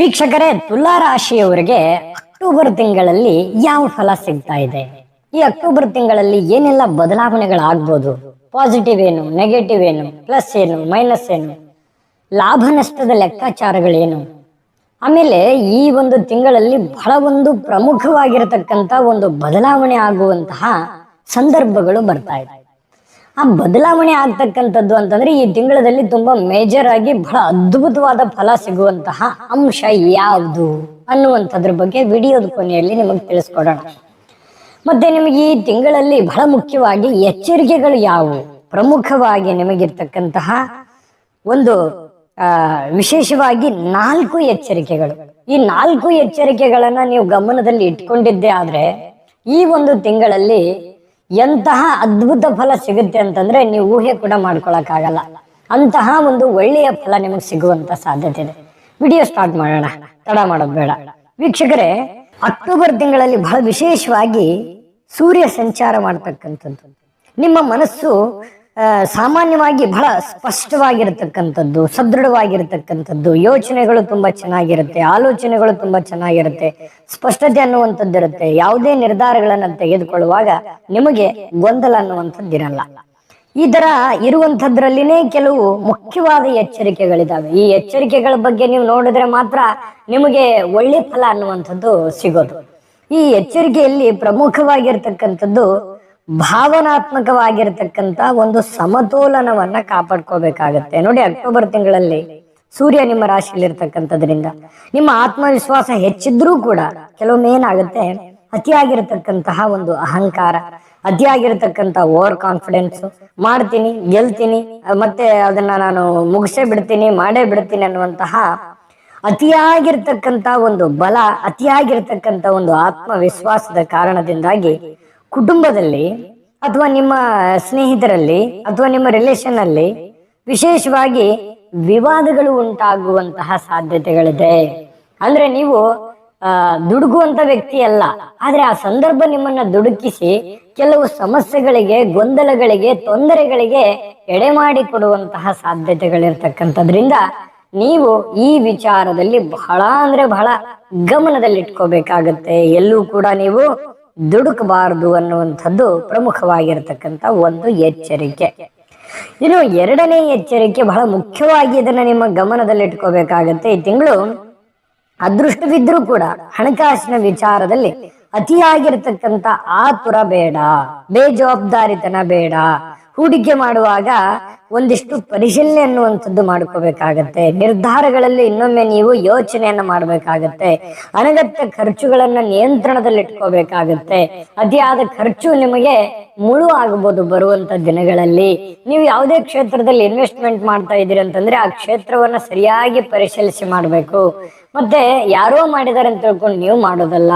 ವೀಕ್ಷಕರೇ ತುಲಾ ರಾಶಿಯವರಿಗೆ ಅಕ್ಟೋಬರ್ ತಿಂಗಳಲ್ಲಿ ಯಾವ ಫಲ ಸಿಗ್ತಾ ಇದೆ? ಈ ಅಕ್ಟೋಬರ್ ತಿಂಗಳಲ್ಲಿ ಏನೆಲ್ಲ ಬದಲಾವಣೆಗಳಾಗ್ಬೋದು? ಪಾಸಿಟಿವ್ ಏನು, ನೆಗೆಟಿವ್ ಏನು, ಪ್ಲಸ್ ಏನು, ಮೈನಸ್ ಏನು? ಲಾಭ ನಷ್ಟದ ಲೆಕ್ಕಾಚಾರಗಳೇನು? ಆಮೇಲೆ ಈ ಒಂದು ತಿಂಗಳಲ್ಲಿ ಬಹಳ ಒಂದು ಪ್ರಮುಖವಾಗಿರತಕ್ಕಂತ ಒಂದು ಬದಲಾವಣೆ ಆಗುವಂತಹ ಸಂದರ್ಭಗಳು ಬರ್ತಾ ಇದೆ. ಆ ಬದಲಾವಣೆ ಆಗ್ತಕ್ಕಂಥದ್ದು ಅಂತಂದ್ರೆ ಈ ತಿಂಗಳಲ್ಲಿ ತುಂಬಾ ಮೇಜರ್ ಆಗಿ ಬಹಳ ಅದ್ಭುತವಾದ ಫಲ ಸಿಗುವಂತಹ ಅಂಶ ಯಾವುದು ಅನ್ನುವಂಥದ್ರ ಬಗ್ಗೆ ವಿಡಿಯೋದ ಕೊನೆಯಲ್ಲಿ ನಿಮಗೆ ತಿಳಿಸ್ಕೊಡೋಣ. ಮತ್ತೆ ನಿಮಗೆ ಈ ತಿಂಗಳಲ್ಲಿ ಬಹಳ ಮುಖ್ಯವಾಗಿ ಎಚ್ಚರಿಕೆಗಳು ಯಾವುವು? ಪ್ರಮುಖವಾಗಿ ನಿಮಗಿರ್ತಕ್ಕಂತಹ ಒಂದು ಆ, ವಿಶೇಷವಾಗಿ ನಾಲ್ಕು ಎಚ್ಚರಿಕೆಗಳು. ಈ ನಾಲ್ಕು ಎಚ್ಚರಿಕೆಗಳನ್ನ ನೀವು ಗಮನದಲ್ಲಿ ಇಟ್ಕೊಂಡಿದ್ದೆ ಆದ್ರೆ ಈ ಒಂದು ತಿಂಗಳಲ್ಲಿ ಎಂತಹ ಅದ್ಭುತ ಫಲ ಸಿಗುತ್ತೆ ಅಂತಂದ್ರೆ ನೀವು ಊಹೆ ಕೂಡ ಮಾಡ್ಕೊಳಕ್ಕಾಗಲ್ಲ. ಅಂತಹ ಒಂದು ಒಳ್ಳೆಯ ಫಲ ನಿಮಗೆ ಸಿಗುವಂತ ಸಾಧ್ಯತೆ ಇದೆ. ವಿಡಿಯೋ ಸ್ಟಾರ್ಟ್ ಮಾಡೋಣ. ತಡ ಮಾಡೋದು ಬೇಡ. ವೀಕ್ಷಕರೇ, ಅಕ್ಟೋಬರ್ ತಿಂಗಳಲ್ಲಿ ಬಹಳ ವಿಶೇಷವಾಗಿ ಸೂರ್ಯ ಸಂಚಾರ ಮಾಡ್ತಕ್ಕಂಥದ್ದು. ನಿಮ್ಮ ಮನಸ್ಸು ಸಾಮಾನ್ಯವಾಗಿ ಬಹಳ ಸ್ಪಷ್ಟವಾಗಿರತಕ್ಕಂಥದ್ದು, ಸದೃಢವಾಗಿರತಕ್ಕಂಥದ್ದು, ಯೋಚನೆಗಳು ತುಂಬಾ ಚೆನ್ನಾಗಿರುತ್ತೆ, ಆಲೋಚನೆಗಳು ತುಂಬಾ ಚೆನ್ನಾಗಿರುತ್ತೆ, ಸ್ಪಷ್ಟತೆ ಅನ್ನುವಂಥದ್ದು ಇರುತ್ತೆ ಯಾವುದೇ ನಿರ್ಧಾರಗಳನ್ನ ತೆಗೆದುಕೊಳ್ಳುವಾಗ ನಿಮಗೆ ಗೊಂದಲ ಅನ್ನುವಂಥದ್ದು ಇರಲ್ಲ ಈ ತರ ಇರುವಂಥದ್ರಲ್ಲಿನೇ ಕೆಲವು ಮುಖ್ಯವಾದ ಎಚ್ಚರಿಕೆಗಳಿದಾವೆ. ಈ ಎಚ್ಚರಿಕೆಗಳ ಬಗ್ಗೆ ನೀವು ನೋಡಿದ್ರೆ ಮಾತ್ರ ನಿಮಗೆ ಒಳ್ಳೆ ಫಲ ಅನ್ನುವಂಥದ್ದು ಸಿಗೋದು. ಈ ಎಚ್ಚರಿಕೆಯಲ್ಲಿ ಪ್ರಮುಖವಾಗಿರ್ತಕ್ಕಂಥದ್ದು ಭಾವನಾತ್ಮಕವಾಗಿರ್ತಕ್ಕಂಥ ಒಂದು ಸಮತೋಲನವನ್ನ ಕಾಪಾಡ್ಕೋಬೇಕಾಗತ್ತೆ. ನೋಡಿ ಅಕ್ಟೋಬರ್ ತಿಂಗಳಲ್ಲಿ ಸೂರ್ಯ ನಿಮ್ಮ ರಾಶಿಯಲ್ಲಿ ಇರ್ತಕ್ಕಂಥದ್ರಿಂದ ನಿಮ್ಮ ಆತ್ಮವಿಶ್ವಾಸ ಹೆಚ್ಚಿದ್ರೂ ಕೂಡ ಕೆಲವೊಮ್ಮೆ ಏನಾಗುತ್ತೆ? ಅತಿಯಾಗಿರತಕ್ಕಂತಹ ಒಂದು ಅಹಂಕಾರ ಅತಿಯಾಗಿರತಕ್ಕಂತ ಓವರ್ ಕಾನ್ಫಿಡೆನ್ಸ್ ಮಾಡ್ತೀನಿ, ಗೆಲ್ತೀನಿ, ಮತ್ತೆ ಅದನ್ನ ನಾನು ಮುಗಿಸೇ ಬಿಡ್ತೀನಿ, ಮಾಡೇ ಬಿಡ್ತೀನಿ ಅನ್ನುವಂತಹ ಅತಿಯಾಗಿರ್ತಕ್ಕಂಥ ಒಂದು ಬಲ, ಅತಿಯಾಗಿರ್ತಕ್ಕಂಥ ಒಂದು ಆತ್ಮವಿಶ್ವಾಸದ ಕಾರಣದಿಂದಾಗಿ ಕುಟುಂಬದಲ್ಲಿ ಅಥವಾ ನಿಮ್ಮ ಸ್ನೇಹಿತರಲ್ಲಿ ಅಥವಾ ನಿಮ್ಮ ರಿಲೇಷನ್ ಅಲ್ಲಿ ವಿಶೇಷವಾಗಿ ವಿವಾದಗಳು ಉಂಟಾಗುವಂತಹ ಸಾಧ್ಯತೆಗಳಿದೆ. ಅಂದ್ರೆ ನೀವು ಆ, ದುಡುಕುವಂತ ವ್ಯಕ್ತಿ ಅಲ್ಲ. ಆದ್ರೆ ಆ ಸಂದರ್ಭ ನಿಮ್ಮನ್ನ ದುಡುಕಿಸಿ ಕೆಲವು ಸಮಸ್ಯೆಗಳಿಗೆ ಗೊಂದಲಗಳಿಗೆ ತೊಂದರೆಗಳಿಗೆ ಎಡೆ ಮಾಡಿ ಕೊಡುವಂತಹ ಸಾಧ್ಯತೆಗಳಿರ್ತಕ್ಕಂಥದ್ರಿಂದ ನೀವು ಈ ವಿಚಾರದಲ್ಲಿ ಬಹಳ ಅಂದ್ರೆ ಬಹಳ ಗಮನದಲ್ಲಿಟ್ಕೋಬೇಕಾಗತ್ತೆ. ಎಲ್ಲೂ ಕೂಡ ನೀವು ದುಡುಕಬಾರದು ಅನ್ನುವಂಥದ್ದು ಪ್ರಮುಖವಾಗಿರ್ತಕ್ಕಂಥ ಒಂದು ಎಚ್ಚರಿಕೆ. ಇನ್ನು ಎರಡನೇ ಎಚ್ಚರಿಕೆ ಬಹಳ ಮುಖ್ಯವಾಗಿ ಇದನ್ನ ನಿಮ್ಮ ಗಮನದಲ್ಲಿಟ್ಕೋಬೇಕಾಗತ್ತೆ. ಈ ತಿಂಗಳು ಅದೃಷ್ಟವಿದ್ರೂ ಕೂಡ ಹಣಕಾಸಿನ ವಿಚಾರದಲ್ಲಿ ಅತಿಯಾಗಿರ್ತಕ್ಕಂಥ ಆತುರ ಬೇಡ, ಬೇಜವಾಬ್ದಾರಿತನ ಬೇಡ. ಹೂಡಿಕೆ ಮಾಡುವಾಗ ಒಂದಿಷ್ಟು ಪರಿಶೀಲನೆ ಅನ್ನುವಂಥದ್ದು ಮಾಡ್ಕೋಬೇಕಾಗತ್ತೆ. ನಿರ್ಧಾರಗಳಲ್ಲಿ ಇನ್ನೊಮ್ಮೆ ನೀವು ಯೋಚನೆಯನ್ನ ಮಾಡಬೇಕಾಗತ್ತೆ. ಅನಗತ್ಯ ಖರ್ಚುಗಳನ್ನ ನಿಯಂತ್ರಣದಲ್ಲಿಟ್ಕೋಬೇಕಾಗತ್ತೆ. ಅತಿಯಾದ ಖರ್ಚು ನಿಮಗೆ ಮುಳು ಆಗಬಹುದು ಬರುವಂತ ದಿನಗಳಲ್ಲಿ. ನೀವು ಯಾವುದೇ ಕ್ಷೇತ್ರದಲ್ಲಿ ಇನ್ವೆಸ್ಟ್ಮೆಂಟ್ ಮಾಡ್ತಾ ಇದ್ದೀರಿ ಅಂತಂದ್ರೆ ಆ ಕ್ಷೇತ್ರವನ್ನ ಸರಿಯಾಗಿ ಪರಿಶೀಲಿಸಿ ಮಾಡಬೇಕು. ಮತ್ತೆ ಯಾರೋ ಮಾಡಿದಾರೆ ಅಂತ ತಿಳ್ಕೊಂಡು ನೀವು ಮಾಡೋದಲ್ಲ.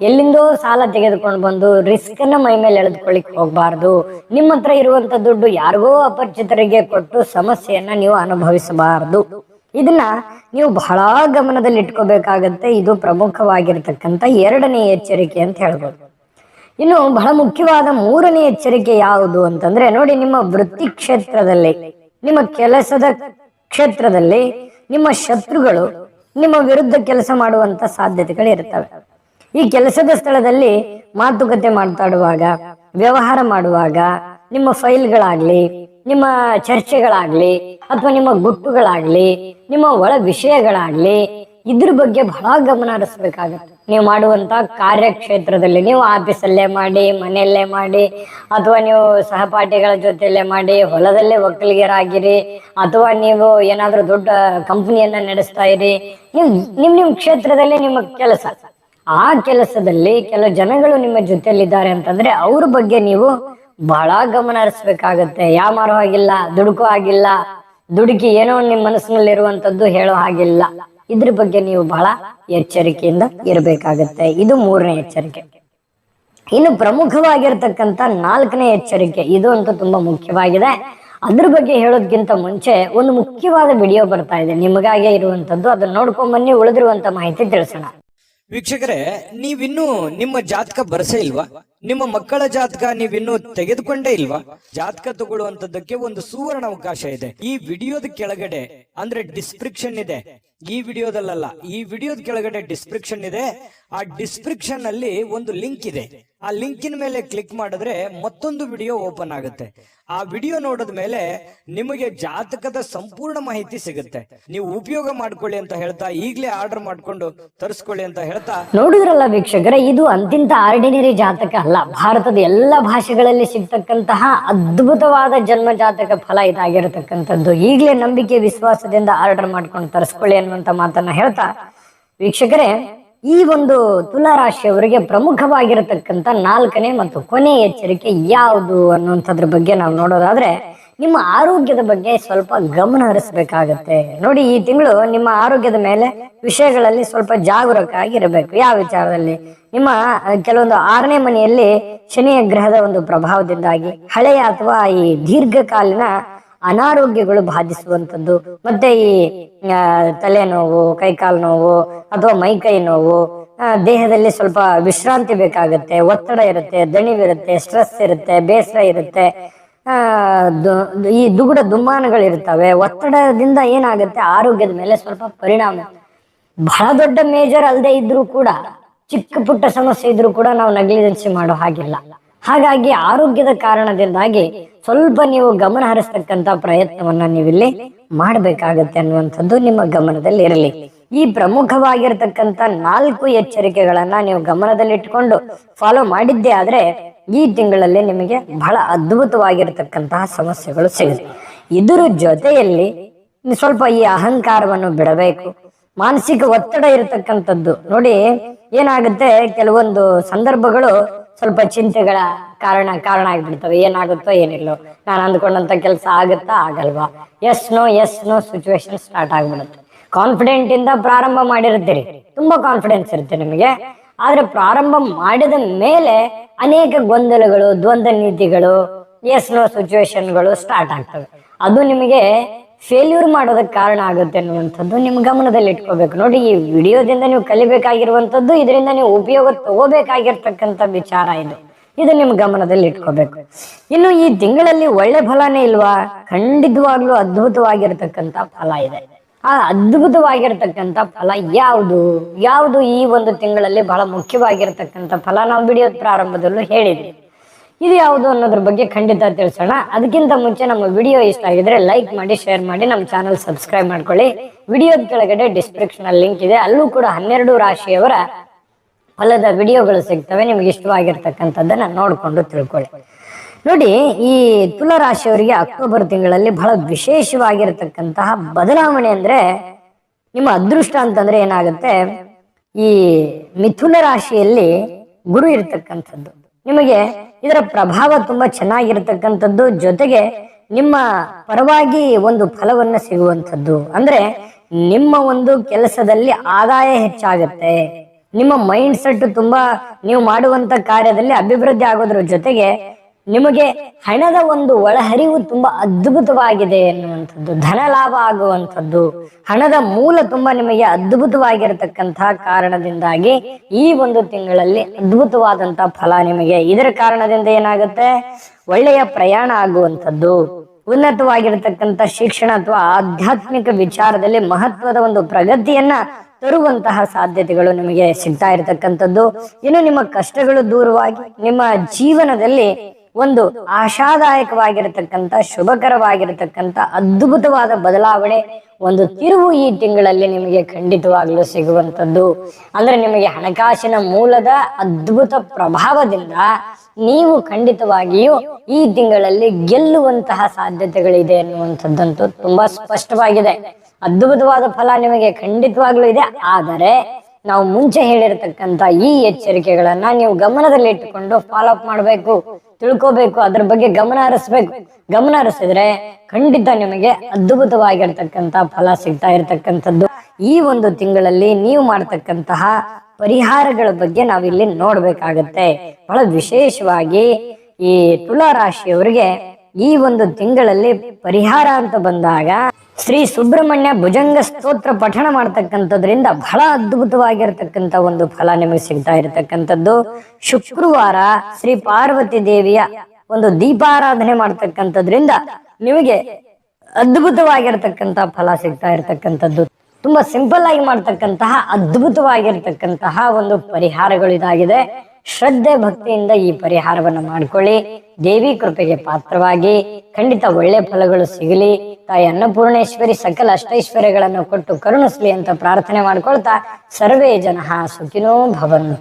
ಎಲ್ಲಿಂದೋ ಸಾಲ ತೆಗೆದುಕೊಂಡು ಬಂದು ರಿಸ್ಕ್ ಅನ್ನ ಮೈ ಮೇಲೆ ಎಳೆದುಕೊಳ್ಳಿಕ್ ಹೋಗ್ಬಾರ್ದು. ನಿಮ್ಮ ಹತ್ರ ಇರುವಂತ ದುಡ್ಡು ಯಾರಿಗೋ ಅಪರಿಚಿತರಿಗೆ ಕೊಟ್ಟು ಸಮಸ್ಯೆಯನ್ನ ನೀವು ಅನುಭವಿಸಬಾರದು. ಇದನ್ನ ನೀವು ಬಹಳ ಗಮನದಲ್ಲಿ ಇಟ್ಕೋಬೇಕಾಗತ್ತೆ. ಇದು ಪ್ರಮುಖವಾಗಿರ್ತಕ್ಕಂಥ ಎರಡನೇ ಎಚ್ಚರಿಕೆ ಅಂತ ಹೇಳ್ಬೋದು. ಇನ್ನು ಬಹಳ ಮುಖ್ಯವಾದ ಮೂರನೇ ಎಚ್ಚರಿಕೆ ಯಾವುದು ಅಂತಂದ್ರೆ, ನೋಡಿ ನಿಮ್ಮ ವೃತ್ತಿ ಕ್ಷೇತ್ರದಲ್ಲಿ, ನಿಮ್ಮ ಕೆಲಸದ ಕ್ಷೇತ್ರದಲ್ಲಿ ನಿಮ್ಮ ಶತ್ರುಗಳು ನಿಮ್ಮ ವಿರುದ್ಧ ಕೆಲಸ ಮಾಡುವಂತ ಸಾಧ್ಯತೆಗಳು ಇರ್ತವೆ. ಈ ಕೆಲಸದ ಸ್ಥಳದಲ್ಲಿ ಮಾತುಕತೆ ಮಾತಾಡುವಾಗ ವ್ಯವಹಾರ ಮಾಡುವಾಗ, ನಿಮ್ಮ ಫೈಲ್ಗಳಾಗ್ಲಿ, ನಿಮ್ಮ ಚರ್ಚೆಗಳಾಗ್ಲಿ, ಅಥವಾ ನಿಮ್ಮ ಗುಟ್ಟುಗಳಾಗ್ಲಿ, ನಿಮ್ಮ ಒಳ ವಿಷಯಗಳಾಗ್ಲಿ, ಇದ್ರ ಬಗ್ಗೆ ಬಹಳ ಗಮನ ಹರಿಸ್ಬೇಕಾಗತ್ತೆ. ನೀವು ಮಾಡುವಂತ ಕಾರ್ಯಕ್ಷೇತ್ರದಲ್ಲಿ ನೀವು ಆಫೀಸಲ್ಲೇ ಮಾಡಿ, ಮನೆಯಲ್ಲೇ ಮಾಡಿ, ಅಥವಾ ನೀವು ಸಹಪಾಠಿಗಳ ಜೊತೆಯಲ್ಲೇ ಮಾಡಿ, ಹೊಲದಲ್ಲೇ ಒಕ್ಕಲಿಗರಾಗಿರಿ, ಅಥವಾ ನೀವು ಏನಾದ್ರೂ ದೊಡ್ಡ ಕಂಪನಿಯನ್ನ ನಡೆಸ್ತಾ ಇರಿ, ನೀವು, ನಿಮ್ ನಿಮ್ ಕ್ಷೇತ್ರದಲ್ಲಿ ನಿಮ್ಮ ಕೆಲಸ. ಆ ಕೆಲಸದಲ್ಲಿ ಕೆಲವು ಜನಗಳು ನಿಮ್ಮ ಜೊತೆಯಲ್ಲಿದ್ದಾರೆ ಅಂತಂದ್ರೆ ಅವ್ರ ಬಗ್ಗೆ ನೀವು ಬಹಳ ಗಮನ ಹರಿಸ್ಬೇಕಾಗತ್ತೆ. ಯಾಮಾರೋ ಆಗಿಲ್ಲ ದುಡುಕು ಆಗಿಲ್ಲ ದುಡುಕಿ ಏನೋ ನಿಮ್ಮ ಮನಸ್ಸಿನಲ್ಲಿ ಇರುವಂತದ್ದು ಹೇಳೋ ಹಾಗಿಲ್ಲ. ಇದ್ರ ಬಗ್ಗೆ ನೀವು ಬಹಳ ಎಚ್ಚರಿಕೆಯಿಂದ ಇರಬೇಕಾಗತ್ತೆ. ಇದು ಮೂರನೇ ಎಚ್ಚರಿಕೆ. ಇನ್ನು ಪ್ರಮುಖವಾಗಿರ್ತಕ್ಕಂಥ ನಾಲ್ಕನೇ ಎಚ್ಚರಿಕೆ, ಇದು ಅಂತೂ ತುಂಬಾ ಮುಖ್ಯವಾಗಿದೆ. ಅದ್ರ ಬಗ್ಗೆ ಹೇಳೋದ್ಕಿಂತ ಮುಂಚೆ ಒಂದು ಮುಖ್ಯವಾದ ವಿಡಿಯೋ ಬರ್ತಾ ಇದೆ. ನಿಮಗಾಗೆ ಇರುವಂತದ್ದು, ಅದನ್ನ ನೋಡ್ಕೊಂಡ್ ಬನ್ನಿ, ಉಳಿದಿರುವಂತ ಮಾಹಿತಿ ತಿಳಿಸೋಣ. ವೀಕ್ಷಕರೇ, ನೀವಿನ್ನೂ ನಿಮ್ಮ ಜಾತಕ ಬರಸೇ ಇಲ್ವಾ? ನಿಮ್ಮ ಮಕ್ಕಳ ಜಾತಕ ನೀವಿನ್ನೂ ತೆಗೆದುಕೊಂಡೇ ಇಲ್ವಾ? ಜಾತಕ ತಗೊಳ್ಳುವಂತದ್ದಕ್ಕೆ ಒಂದು ಸುವರ್ಣ ಅವಕಾಶ ಇದೆ. ಈ ವಿಡಿಯೋದ ಕೆಳಗಡೆ, ಅಂದ್ರೆ ಡಿಸ್ಕ್ರಿಪ್ಷನ್ ಇದೆ. ಈ ವಿಡಿಯೋದಲ್ಲ ಈ ವಿಡಿಯೋದ ಕೆಳಗಡೆ ಡಿಸ್ಕ್ರಿಪ್ಷನ್ ಇದೆ. ಆ ಡಿಸ್ಕ್ರಿಪ್ಷನ್ ಅಲ್ಲಿ ಒಂದು ಲಿಂಕ್ ಇದೆ. ಆ ಲಿಂಕಿನ ಮೇಲೆ ಕ್ಲಿಕ್ ಮಾಡಿದ್ರೆ ಮತ್ತೊಂದು ವಿಡಿಯೋ ಓಪನ್ ಆಗುತ್ತೆ. ಆ ವಿಡಿಯೋ ನೋಡಿದ ಮೇಲೆ ನಿಮಗೆ ಜಾತಕದ ಸಂಪೂರ್ಣ ಮಾಹಿತಿ ಸಿಗುತ್ತೆ. ನೀವು ಉಪಯೋಗ ಮಾಡ್ಕೊಳ್ಳಿ ಅಂತ ಹೇಳ್ತಾ ಈಗಲೇ ಆರ್ಡರ್ ಮಾಡ್ಕೊಂಡು ತರಿಸ್ಕೊಳ್ಳಿ ಅಂತ ಹೇಳ್ತಾ ನೋಡಿದ್ರಲ್ಲ ವೀಕ್ಷಕರೇ, ಇದು ಅಂತಿಂತ ಆರ್ಡಿನರಿ ಜಾತಕ ಅಲ್ಲ. ಭಾರತದ ಎಲ್ಲ ಭಾಷೆಗಳಲ್ಲಿ ಸಿಗ್ತಕ್ಕಂತಹ ಅದ್ಭುತವಾದ ಜನ್ಮ ಜಾತಕ ಫಲ ಇದಾಗಿರತಕ್ಕಂಥದ್ದು. ಈಗಲೇ ನಂಬಿಕೆ, ವಿಶ್ವಾಸದಿಂದ ಆರ್ಡರ್ ಮಾಡ್ಕೊಂಡು ತರಿಸ್ಕೊಳ್ಳಿ ಅನ್ನುವಂತ ಮಾತನ್ನ ಹೇಳ್ತಾ ವೀಕ್ಷಕರೇ ಈ ಒಂದು ತುಲಾ ರಾಶಿಯವರಿಗೆ ಪ್ರಮುಖವಾಗಿರತಕ್ಕಂತ ನಾಲ್ಕನೇ ಮತ್ತು ಕೊನೆ ಎಚ್ಚರಿಕೆ ಯಾವುದು ಅನ್ನುವಂಥದ್ರ ಬಗ್ಗೆ ನಾವು ನೋಡೋದಾದ್ರೆ, ನಿಮ್ಮ ಆರೋಗ್ಯದ ಬಗ್ಗೆ ಸ್ವಲ್ಪ ಗಮನ ಹರಿಸಬೇಕಾಗತ್ತೆ. ನೋಡಿ, ಈ ತಿಂಗಳು ನಿಮ್ಮ ಆರೋಗ್ಯದ ಮೇಲೆ ವಿಷಯಗಳಲ್ಲಿ ಸ್ವಲ್ಪ ಜಾಗರೂಕ ಆಗಿರಬೇಕು ಯಾವ ವಿಚಾರದಲ್ಲಿ? ನಿಮ್ಮ ಕೆಲವೊಂದು ಆರನೇ ಮನೆಯಲ್ಲಿ ಶನಿಯ ಗ್ರಹದ ಒಂದು ಪ್ರಭಾವದಿಂದಾಗಿ ಹಳೆಯ ಅಥವಾ ಈ ದೀರ್ಘಕಾಲೀನ ಅನಾರೋಗ್ಯಗಳು ಬಾಧಿಸುವಂಥದ್ದು. ಮತ್ತೆ ಈ ತಲೆನೋವು ಕೈಕಾಲು ನೋವು ಅಥವಾ ಮೈಕೈ ನೋವು ಆ, ದೇಹದಲ್ಲಿ ಸ್ವಲ್ಪ ವಿಶ್ರಾಂತಿ ಬೇಕಾಗುತ್ತೆ. ಒತ್ತಡ ಇರುತ್ತೆ ದಣಿವಿರುತ್ತೆ ಸ್ಟ್ರೆಸ್ ಇರುತ್ತೆ ಬೇಸರ ಇರುತ್ತೆ. ಈ ದುಗುಡ ದುಮ್ಮಾನಗಳಿರ್ತವೆ ಒತ್ತಡದಿಂದ ಏನಾಗುತ್ತೆ? ಆರೋಗ್ಯದ ಮೇಲೆ ಸ್ವಲ್ಪ ಪರಿಣಾಮ. ಬಹಳ ದೊಡ್ಡ ಮೇಜರ್ ಅಲ್ಲದೆ ಇದ್ರೂ ಕೂಡ ಚಿಕ್ಕ ಪುಟ್ಟ ಸಮಸ್ಯೆ ಇದ್ರೂ ಕೂಡ ನಾವು ನೆಗ್ಲಿಜೆನ್ಸಿ ಮಾಡೋ ಹಾಗಿಲ್ಲ. ಹಾಗಾಗಿ ಆರೋಗ್ಯದ ಕಾರಣದಿಂದಾಗಿ ಸ್ವಲ್ಪ ನೀವು ಗಮನ ಹರಿಸ್ತಕ್ಕಂತ ಪ್ರಯತ್ನವನ್ನ ನೀವಿಲ್ಲಿ ಮಾಡಬೇಕಾಗತ್ತೆ ಅನ್ನುವಂಥದ್ದು ನಿಮ್ಮ ಗಮನದಲ್ಲಿ ಇರಲಿ. ಈ ಪ್ರಮುಖವಾಗಿರ್ತಕ್ಕಂಥ ನಾಲ್ಕು ಎಚ್ಚರಿಕೆಗಳನ್ನ ನೀವು ಗಮನದಲ್ಲಿಟ್ಟುಕೊಂಡು ಫಾಲೋ ಮಾಡಿದ್ದೇ ಆದ್ರೆ ಈ ತಿಂಗಳಲ್ಲಿ ನಿಮಗೆ ಬಹಳ ಅದ್ಭುತವಾಗಿರ್ತಕ್ಕಂತಹ ಸಮಸ್ಯೆಗಳು ಸಿಗುತ್ತೆ ಇದರ ಜೊತೆಯಲ್ಲಿ ಸ್ವಲ್ಪ ಈ ಅಹಂಕಾರವನ್ನು ಬಿಡಬೇಕು. ಮಾನಸಿಕ ಒತ್ತಡ ಇರತಕ್ಕಂಥದ್ದು. ನೋಡಿ ಏನಾಗುತ್ತೆ? ಕೆಲವೊಂದು ಸಂದರ್ಭಗಳು ಸ್ವಲ್ಪ ಚಿಂತೆಗಳ ಕಾರಣ ಕಾರಣ ಆಗ್ಬಿಡ್ತವೆ. ಏನಾಗುತ್ತೋ ಏನಿಲ್ಲೋ. ನಾನು ಅಂದ್ಕೊಂಡಂತ ಕೆಲಸ ಆಗುತ್ತಾ ಆಗಲ್ವಾ? Yes no yes no situation start ಆಗ್ಬಿಡುತ್ತೆ. ಕಾನ್ಫಿಡೆಂಟ್ ಇಂದ ಪ್ರಾರಂಭ ಮಾಡಿರ್ತೀರಿ. ತುಂಬಾ ಕಾನ್ಫಿಡೆನ್ಸ್ ಇರುತ್ತೆ ನಿಮಗೆ. ಆದ್ರೆ ಪ್ರಾರಂಭ ಮಾಡಿದ ಮೇಲೆ ಅನೇಕ ಗೊಂದಲಗಳು, ದ್ವಂದ್ವ ನೀತಿಗಳು ಎಸ್ ನೋ ಸಿಚುವೇಶನ್ಗಳು ಸ್ಟಾರ್ಟ್ ಆಗ್ತವೆ. ಅದು ನಿಮಗೆ ಫೇಲ್ಯೂರ್ ಮಾಡೋದಕ್ಕೆ ಕಾರಣ ಆಗುತ್ತೆ ಅನ್ನುವಂಥದ್ದು ನಿಮ್ಮ ಗಮನದಲ್ಲಿ ಇಟ್ಕೋಬೇಕು. ನೋಡಿ, ಈ ವಿಡಿಯೋದಿಂದ ನೀವು ಕಲಿಬೇಕಾಗಿರುವಂಥದ್ದು, ಇದರಿಂದ ನೀವು ಉಪಯೋಗ ತಗೋಬೇಕಾಗಿರ್ತಕ್ಕಂಥ ವಿಚಾರ ಇದು. ಇದು ನಿಮ್ಮ ಗಮನದಲ್ಲಿ ಇಟ್ಕೋಬೇಕು. ಇನ್ನು ಈ ತಿಂಗಳಲ್ಲಿ ಒಳ್ಳೆ ಫಲನೇ ಇಲ್ವಾ? ಖಂಡಿತವಾಗ್ಲೂ ಅದ್ಭುತವಾಗಿರ್ತಕ್ಕಂಥ ಫಲ ಇದೆ. ಆ ಅದ್ಭುತವಾಗಿರ್ತಕ್ಕಂಥ ಫಲ ಯಾವುದು? ಯಾವುದು ಈ ಒಂದು ತಿಂಗಳಲ್ಲಿ ಬಹಳ ಮುಖ್ಯವಾಗಿರ್ತಕ್ಕಂಥ ಫಲ? ನಾವು ವಿಡಿಯೋದ ಪ್ರಾರಂಭದಲ್ಲೂ ಹೇಳಿದ್ವಿ. ಇದು ಯಾವುದು ಅನ್ನೋದ್ರ ಬಗ್ಗೆ ಖಂಡಿತ ತಿಳಿಸೋಣ. ಅದಕ್ಕಿಂತ ಮುಂಚೆ ನಮ್ಮ ವಿಡಿಯೋ ಇಷ್ಟ ಆಗಿದ್ರೆ ಲೈಕ್ ಮಾಡಿ ಶೇರ್ ಮಾಡಿ, ನಮ್ಮ ಚಾನಲ್ ಸಬ್ಸ್ಕ್ರೈಬ್ ಮಾಡ್ಕೊಳ್ಳಿ. ವಿಡಿಯೋದ ಕೆಳಗಡೆ ಡಿಸ್ಕ್ರಿಪ್ಷನ್ ಲಿಂಕ್ ಇದೆ. ಅಲ್ಲೂ ಕೂಡ ಹನ್ನೆರಡು ರಾಶಿಯವರ ಫಲದ ವಿಡಿಯೋಗಳು ಸಿಗ್ತವೆ. ನಿಮ್ಗೆ ಇಷ್ಟವಾಗಿರ್ತಕ್ಕಂಥದ್ದನ್ನ ನೋಡ್ಕೊಂಡು ತಿಳ್ಕೊಳ್ಳಿ. ನೋಡಿ, ಈ ತುಲಾ ರಾಶಿಯವರಿಗೆ ಅಕ್ಟೋಬರ್ ತಿಂಗಳಲ್ಲಿ ಬಹಳ ವಿಶೇಷವಾಗಿರತಕ್ಕಂತಹ ಬದಲಾವಣೆ ಅಂದ್ರೆ ನಿಮ್ಮ ಅದೃಷ್ಟ ಅಂತಂದ್ರೆ ಏನಾಗುತ್ತೆ? ಈ ಮಿಥುನ ರಾಶಿಯಲ್ಲಿ ಗುರು ಇರತಕ್ಕಂಥದ್ದು. ನಿಮಗೆ ಇದರ ಪ್ರಭಾವ ತುಂಬಾ ಚೆನ್ನಾಗಿರತಕ್ಕಂಥದ್ದು. ಜೊತೆಗೆ ನಿಮ್ಮ ಪರವಾಗಿ ಒಂದು ಫಲವನ್ನ ಸಿಗುವಂಥದ್ದು. ಅಂದ್ರೆ ನಿಮ್ಮ ಒಂದು ಕೆಲಸದಲ್ಲಿ ಆದಾಯ ಹೆಚ್ಚಾಗುತ್ತೆ. ನಿಮ್ಮ ಮೈಂಡ್ ಸೆಟ್ ತುಂಬಾ ನೀವು ಮಾಡುವಂತ ಕಾರ್ಯದಲ್ಲಿ ಅಭಿವೃದ್ಧಿ ಆಗೋದ್ರ ಜೊತೆಗೆ ನಿಮಗೆ ಹಣದ ಒಂದು ಒಳಹರಿವು ತುಂಬಾ ಅದ್ಭುತವಾಗಿದೆ ಎನ್ನುವಂಥದ್ದು, ಧನ ಲಾಭ ಆಗುವಂಥದ್ದು, ಹಣದ ಮೂಲ ತುಂಬಾ ನಿಮಗೆ ಅದ್ಭುತವಾಗಿರತಕ್ಕಂತಹ ಕಾರಣದಿಂದಾಗಿ ಈ ಒಂದು ತಿಂಗಳಲ್ಲಿ ಅದ್ಭುತವಾದಂತಹ ಫಲ ನಿಮಗೆ ಇದರ ಕಾರಣದಿಂದ ಏನಾಗುತ್ತೆ? ಒಳ್ಳೆಯ ಪ್ರಯಾಣ ಆಗುವಂಥದ್ದು. ಉನ್ನತವಾಗಿರತಕ್ಕಂಥ ಶಿಕ್ಷಣ ಅಥವಾ ಆಧ್ಯಾತ್ಮಿಕ ವಿಚಾರದಲ್ಲಿ ಮಹತ್ವದ ಒಂದು ಪ್ರಗತಿಯನ್ನ ತರುವಂತಹ ಸಾಧ್ಯತೆಗಳು ನಿಮಗೆ ಸಿಗ್ತಾ ಇರತಕ್ಕಂಥದ್ದು. ಇನ್ನು ನಿಮ್ಮ ಕಷ್ಟಗಳು ದೂರವಾಗಿ ನಿಮ್ಮ ಜೀವನದಲ್ಲಿ ಒಂದು ಆಶಾದಾಯಕವಾಗಿರತಕ್ಕಂಥ, ಶುಭಕರವಾಗಿರತಕ್ಕಂಥ, ಅದ್ಭುತವಾದ ಬದಲಾವಣೆ ಒಂದು ತಿರುವು ಈ ತಿಂಗಳಲ್ಲಿ ನಿಮಗೆ ಖಂಡಿತವಾಗ್ಲೂ ಸಿಗುವಂಥದ್ದು. ಅಂದ್ರೆ ನಿಮಗೆ ಹಣಕಾಸಿನ ಮೂಲದ ಅದ್ಭುತ ಪ್ರಭಾವದಿಂದ ನೀವು ಖಂಡಿತವಾಗಿಯೂ ಈ ತಿಂಗಳಲ್ಲಿ ಗೆಲ್ಲುವಂತಹ ಸಾಧ್ಯತೆಗಳಿದೆ ಅನ್ನುವಂಥದ್ದಂತೂ ತುಂಬಾ ಸ್ಪಷ್ಟವಾಗಿದೆ. ಅದ್ಭುತವಾದ ಫಲ ನಿಮಗೆ ಖಂಡಿತವಾಗ್ಲೂ ಇದೆ. ಆದರೆ ನಾವು ಮುಂಚೆ ಹೇಳಿರತಕ್ಕಂತ ಈ ಎಚ್ಚರಿಕೆಗಳನ್ನ ನೀವು ಗಮನದಲ್ಲಿ ಇಟ್ಟುಕೊಂಡು ಫಾಲೋ ಅಪ್ ಮಾಡಬೇಕು, ತಿಳ್ಕೋಬೇಕು, ಅದ್ರ ಬಗ್ಗೆ ಗಮನ ಹರಿಸ್ಬೇಕು. ಗಮನ ಹರಿಸಿದ್ರೆ ಖಂಡಿತ ನಿಮಗೆ ಅದ್ಭುತವಾಗಿರ್ತಕ್ಕಂತ ಫಲ ಸಿಗ್ತಾ ಇರತಕ್ಕಂಥದ್ದು. ಈ ಒಂದು ತಿಂಗಳಲ್ಲಿ ನೀವು ಮಾಡತಕ್ಕಂತಹ ಪರಿಹಾರಗಳ ಬಗ್ಗೆ ನಾವಿಲ್ಲಿ ನೋಡ್ಬೇಕಾಗತ್ತೆ. ಬಹಳ ವಿಶೇಷವಾಗಿ ಈ ತುಲಾ ರಾಶಿಯವರಿಗೆ ಈ ಒಂದು ತಿಂಗಳಲ್ಲಿ ಪರಿಹಾರ ಅಂತ ಬಂದಾಗ ಶ್ರೀ ಸುಬ್ರಹ್ಮಣ್ಯ ಭುಜಂಗ ಸ್ತೋತ್ರ ಪಠಣ ಮಾಡ್ತಕ್ಕಂಥದ್ರಿಂದ ಬಹಳ ಅದ್ಭುತವಾಗಿರ್ತಕ್ಕಂಥ ಒಂದು ಫಲ ನಿಮಗೆ ಸಿಗ್ತಾ ಇರತಕ್ಕಂಥದ್ದು. ಶುಕ್ರವಾರ ಶ್ರೀ ಪಾರ್ವತಿ ದೇವಿಯ ಒಂದು ದೀಪಾರಾಧನೆ ಮಾಡ್ತಕ್ಕಂಥದ್ರಿಂದ ನಿಮಗೆ ಅದ್ಭುತವಾಗಿರತಕ್ಕಂತಹ ಫಲ ಸಿಗ್ತಾ ಇರತಕ್ಕಂಥದ್ದು. ತುಂಬಾ ಸಿಂಪಲ್ ಆಗಿ ಮಾಡ್ತಕ್ಕಂತಹ ಅದ್ಭುತವಾಗಿರ್ತಕ್ಕಂತಹ ಒಂದು ಪರಿಹಾರಗಳು ಇದಾಗಿದೆ. ಶ್ರದ್ಧೆ ಭಕ್ತಿಯಿಂದ ಈ ಪರಿಹಾರವನ್ನು ಮಾಡಿಕೊಳ್ಳಿ. ದೇವಿ ಕೃಪೆಗೆ ಪಾತ್ರವಾಗಿ ಖಂಡಿತ ಒಳ್ಳೆ ಫಲಗಳು ಸಿಗಲಿ. ತಾಯಿ ಅನ್ನಪೂರ್ಣೇಶ್ವರಿ ಸಕಲ ಅಷ್ಟೈಶ್ವರ್ಯಗಳನ್ನು ಕೊಟ್ಟು ಕರುಣಿಸ್ಲಿ ಅಂತ ಪ್ರಾರ್ಥನೆ ಮಾಡ್ಕೊಳ್ತಾ ಸರ್ವೇ ಜನ ಸುಖಿನೋ ಭವಂತು.